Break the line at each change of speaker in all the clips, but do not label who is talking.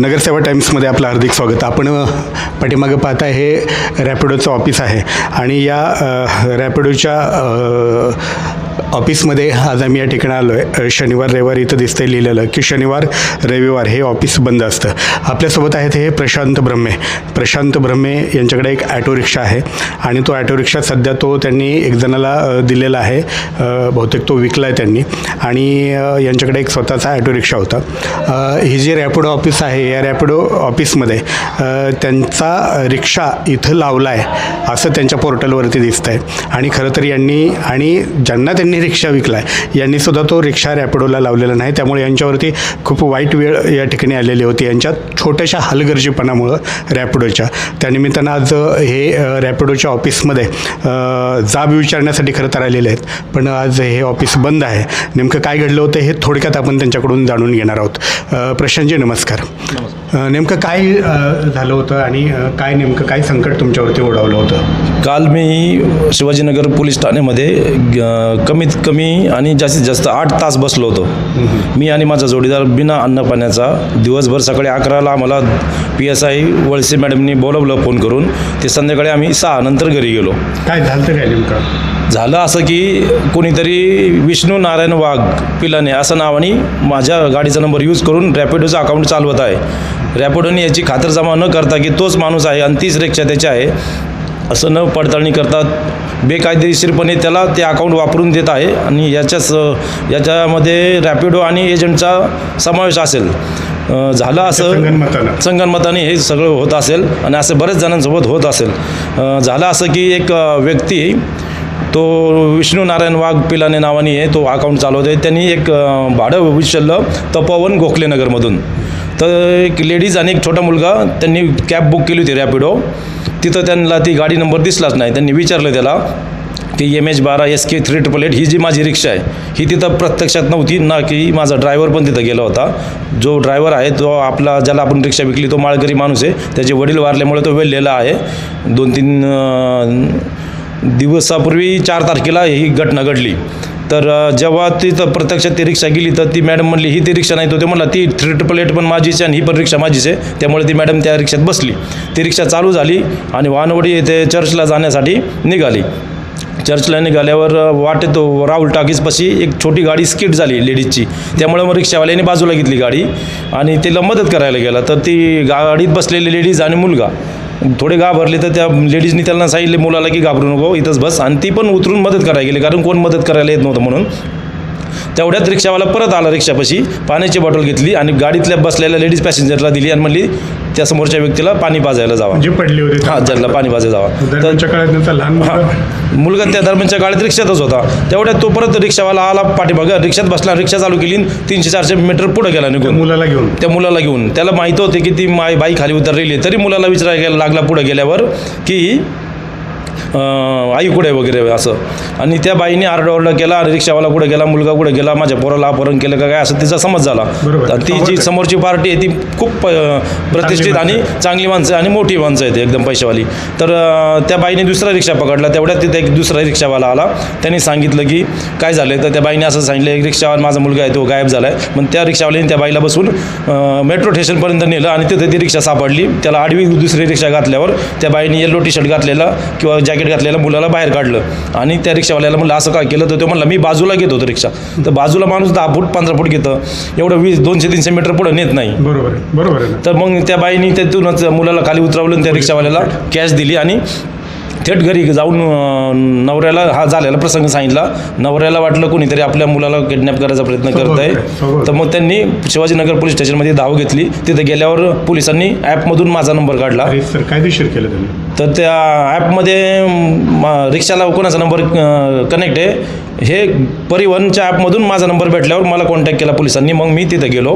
नगरसेवा टाईम्समध्ये आपलं हार्दिक स्वागत. आपण पाठीमागं पाहता हे रॅपिडोचं ऑफिस आहे आणि या रॅपिडोच्या ऑफिसमध्ये आज आम्ही या ठिकाणी आलो आहे शनिवार रविवार इथं दिसतंय लिहिलेलं की शनिवार रविवार हे ऑफिस बंद असतं. आपल्यासोबत आहेत हे प्रशांत ब्रह्मे. प्रशांत ब्रह्मे यांच्याकडे एक ॲटो रिक्षा आहे आणि तो ॲटो रिक्षा सध्या तो त्यांनी एक जणाला दिलेला आहे. बहुतेक तो विकला आहे त्यांनी. आणि यांच्याकडे एक स्वतःचा ॲटो रिक्षा होता ही जी रॅपिडो ऑफिस आहे या रॅपिडो ऑफिसमध्ये त्यांचा रिक्षा इथं लावला आहे असं त्यांच्या पोर्टलवरती दिसतं आहे आणि खरं तर यांनी आणि ज्यांना त्यांनी रिक्षा विकला आहे यांनीसुद्धा तो रिक्षा रॅपिडोला लावलेला नाही. त्यामुळे यांच्यावरती खूप वाईट वेळ या ठिकाणी आलेली होती. यांच्या छोट्याशा हलगर्जीपणामुळं रॅपिडोच्या. त्यानिमित्तानं आज हे रॅपिडोच्या ऑफिसमध्ये जाब विचारण्यासाठी खरं तर आलेले आहेत. पण आज हे ऑफिस बंद आहे. नेमकं काय घडलं होतं हे थोडक्यात आपण त्यांच्याकडून जाणून घेणार आहोत. प्रशांतजी नमस्कार. नमस्कार. नेमकं काय झालं होतं आणि काय नेमकं काय संकट तुमच्यावरती ओढवलं होतं?
काल मी शिवाजीनगर पोलीस ठाण्यामध्ये कमीत कमी आणि जास्तीत जास्त आठ तास बसलो होतो. मी आणि माझा जोडीदार बिना अन्न पाण्याचा दिवसभर सकाळी अकराला आम्हाला पी एस आय वळसे मॅडमनी बोलवलं फोन करून ते संध्याकाळी आम्ही सहा नंतर घरी गेलो.
काय झालं तर काय नेमकं?
झालं असं की कोणीतरी विष्णू नारायण वाघ पिलाने असं नावाने माझ्या गाडीचा नंबर यूज करून रॅपिडोचं अकाउंट चालवत आहे. रॅपिडोने याची खातरजमा न करता की तोच माणूस आहे आणि तीच रिक्षा त्याची आहे असं न पडताळणी करतात. बेकायदेशीरपणे त्याला ते अकाउंट वापरून देत आहे आणि याच्याच याच्यामध्ये रॅपिडो आणि एजंटचा समावेश असेल. झालं असं.
संगनमताने.
हे सगळं होत असेल आणि असं बरेच जणांसोबत होत असेल. झालं असं की एक व्यक्ती तो विष्णू नारायण वाघ पिलाने नावाने आहे तो अकाउंट चालवत आहे. त्यांनी एक भाडं उचललं तपोवन गोखलेनगरमधून तर एक लेडीज आणि एक छोटा मुलगा त्यांनी कॅब बुक केली होती रॅपिडो तिथं त्यांना ती गाडी नंबर दिसलाच नाही. त्यांनी विचारलं त्याला की एम एच बारा S K three triple eight ही जी माझी रिक्षा आहे ही तिथं प्रत्यक्षात नव्हती ना की माझा ड्रायव्हर पण तिथं गेला होता. जो ड्रायव्हर आहे तो आपला ज्याला आपण रिक्षा विकली तो माळकरी माणूस आहे. त्याचे वडील वारल्यामुळे तो वेळलेला आहे. दोन तीन दिवसापूर्वी चार तारखेला ही घटना घडली. तर जेव्हा जेव्हा तिथं प्रत्यक्षात ती रिक्षा गेली तर ती मॅडम म्हणली ही ती रिक्षा नाही तो ते म्हणला ती थ्री ट्रिपल एट पण माझीच आहे आणि ही पण रिक्षा माझीच आहे. त्यामुळे ती मॅडम त्या रिक्षात बसली. ती रिक्षा चालू झाली आणि वाहनवडी येथे चर्चला जाण्यासाठी निघाली. चर्चला निघाल्यावर वाटेत राहुल टाकीजपाशी एक छोटी गाडी स्किट झाली लेडीजची. त्यामुळे मग रिक्षावाल्याने बाजूला घेतली गाडी आणि तिला मदत करायला गेला. तर ती गाडीत बसलेली लेडीज आणि मुलगा थोडे घाबरले तर त्या लेडीजनी त्यांना सांगितले मुलाला की घाबरू नको इथंच बस. आणि ती पण उतरून मदत करायला गेली कारण कोण मदत करायला येत नव्हतं म्हणून. तेवढ्यात रिक्षावाला परत आला रिक्षापाशी पाण्याची बॉटल घेतली आणि गाडीतल्या बसलेल्या लेडीज पॅसेंजरला दिली आणि म्हणली त्या समोरच्या व्यक्तीला पाणी पाजायला जावा.
जे पडले होते
हां ज्यांना पाणी पाजायला जावा. तर
काळात लहान मुलगा.
हा त्या दरम्यानच्या काळात रिक्षातच होता. तेवढ्यात तो परत रिक्षावाला आला पाठीमागं रिक्षात बसला रिक्षा चालू केली तीनशे चारशे मीटर पुढे गेला निघून.
मुलाला घेऊन.
त्या मुलाला घेऊन. त्याला माहीत होते की ती माय बाई खाली उतरलेली तरी मुलाला विचारायला लागला पुढे गेल्यावर की आई कुठे वगैरे असं. आणि त्या बाईने आरडाओरडा केला आणि रिक्षावाला कुठे गेला मुलगा कुठे गेला माझ्या पोराला अपहरण केलं का काय असं तिचा समज झाला. ती जी. समोरची पार्टी आहे ती खूप प्रतिष्ठित आणि चांगली माणसं आणि मोठी माणसं आहेत एकदम पैशावाली. तर त्या बाईने दुसरा रिक्षा पकडला. तेवढ्यात तिथे एक दुसरा रिक्षावाला आला. त्यांनी सांगितलं की काय झालं तर त्या बाईने असं सांगितलं एक रिक्षावाला माझा मुलगा आहे तो गायब झाला आहे मग त्या रिक्षावाल्याने त्या बाईला बसून मेट्रो स्टेशनपर्यंत नेलं आणि तिथे ती रिक्षा सापडली. त्याला आडवी दुसरी रिक्षा घातल्यावर त्या बाईने येल्लो टी शर्ट घातलेला किंवा जॅकेट घातलेला मुलाला बाहेर काढलं. आणि त्या रिक्षावाल्याला म्हणलं असं काय केलं तर? तो म्हणला मी बाजूला घेत होतो रिक्षा. तर बाजूला माणूस दहा फूट पंधरा फूट घेतं. एवढं वीस दोनशे तीनशे मीटर पुढं नेत नाही.
बरोबर बरोबर
तर मग त्या बाईनी त्यातूनच मुलाला खाली उतरवलं त्या रिक्षावाल्याला कॅश दिली आणि थेट घरी जाऊन नवऱ्याला हा झालेला प्रसंग सांगितला. नवऱ्याला वाटलं कोणीतरी आपल्या मुलाला किडनॅप करायचा प्रयत्न करत
आहे.
तर मग त्यांनी शिवाजीनगर पोलीस स्टेशनमध्ये धाव घेतली. तिथे गेल्यावर पोलिसांनी ॲपमधून माझा नंबर काढला.
कायदेशीर केलं त्यांनी?
तर त्या ॲपमध्ये रिक्षाला कोणाचा नंबर कनेक्ट आहे? हे परिवहनच्या ॲपमधून माझा नंबर भेटल्यावर मला कॉन्टॅक्ट केला पोलिसांनी. मग मी तिथं गेलो.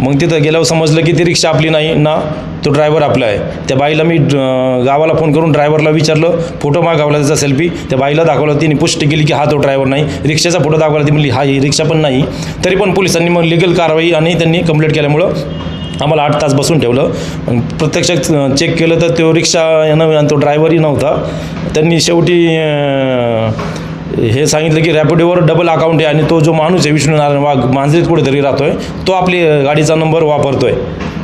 मग तिथं गेल्यावर समजलं की ती रिक्षा आपली नाही ना तो ड्रायव्हर आपला आहे. त्या बाईला मी गावाला फोन करून ड्रायव्हरला विचारलं. फोटो मागवला त्याचा सेल्फी त्या बाईला दाखवला. तिने पुष्टी केली की हा तो ड्रायव्हर नाही. रिक्षाचा फोटो दाखवला. ती म्हणली हा ही रिक्षा पण नाही. तरी पण पोलिसांनी मग लिगल कारवाई आणि त्यांनी कंप्लीट केल्यामुळं आम्हाला आठ तास बसून ठेवलं. प्रत्यक्षात चेक केलं तर तो रिक्षा यानं तो ड्रायव्हरही नव्हता. त्यांनी शेवटी हे सांगितलं की रॅपिडोवर डबल अकाउंट आहे आणि तो जो माणूस आहे विष्णू नारायण वाघ मांजरीत कुठेतरी राहतोय तो आपली गाडीचा नंबर वापरतोय.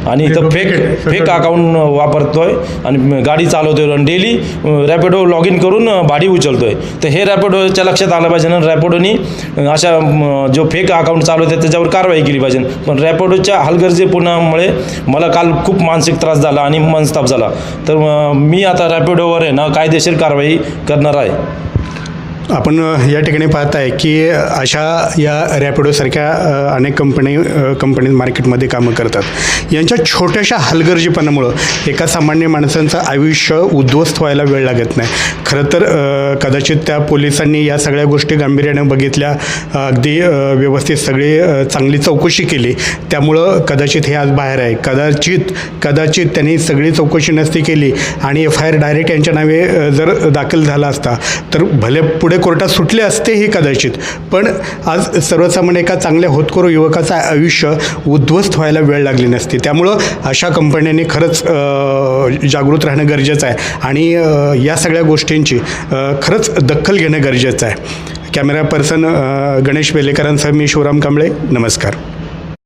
आणि इथं फेक फेक अकाउंट वापरतोय आणि गाडी चालवतोय आणि डेली रॅपिडो लॉग इन करून भाडी उचलतोय. तर हे रॅपिडोच्या लक्षात आलं पाहिजे ना रॅपिडोनी अशा जो फेक अकाउंट चालवते त्याच्यावर कारवाई केली पाहिजे. पण रॅपिडोच्या हलगर्जीपणामुळे मला काल खूप मानसिक त्रास झाला आणि मनस्ताप झाला. तर मी आता रॅपिडोवर आहे ना कायदेशीर कारवाई करणार आहे.
आपण या ठिकाणी पाहत आहे की अशा या रॅपिडोसारख्या अनेक कंपनी कंपनी मार्केटमध्ये कामं करतात. यांच्या छोट्याशा हलगर्जीपणामुळं एका सामान्य माणसांचं आयुष्य उद्ध्वस्त व्हायला वेळ लागत नाही. खरं तर कदाचित त्या पोलिसांनी या सगळ्या गोष्टी गांभीर्याने बघितल्या अगदी व्यवस्थित सगळी चांगली चौकशी केली. त्यामुळं कदाचित हे आज बाहेर आहे. कदाचित कदाचित त्यांनी सगळी चौकशी नसती केली आणि एफ आय आर डायरेक्ट यांच्या नावे जर दाखल झाला असता तर भले पुढे कोर्टात सुटले असतेही कदाचित. पण आज सर्वसामान्य एका चांगल्या होतकरू युवकाचं आयुष्य उद्ध्वस्त व्हायला वेळ लागली नसती. त्यामुळं अशा कंपन्यांनी खरंच जागृत राहणं गरजेचं आहे. आणि या सगळ्या गोष्टींची खरंच दखल घेणं गरजेचं आहे. कॅमेरा पर्सन गणेश वेलेकरांसह मी शिवराम कांबळे. नमस्कार.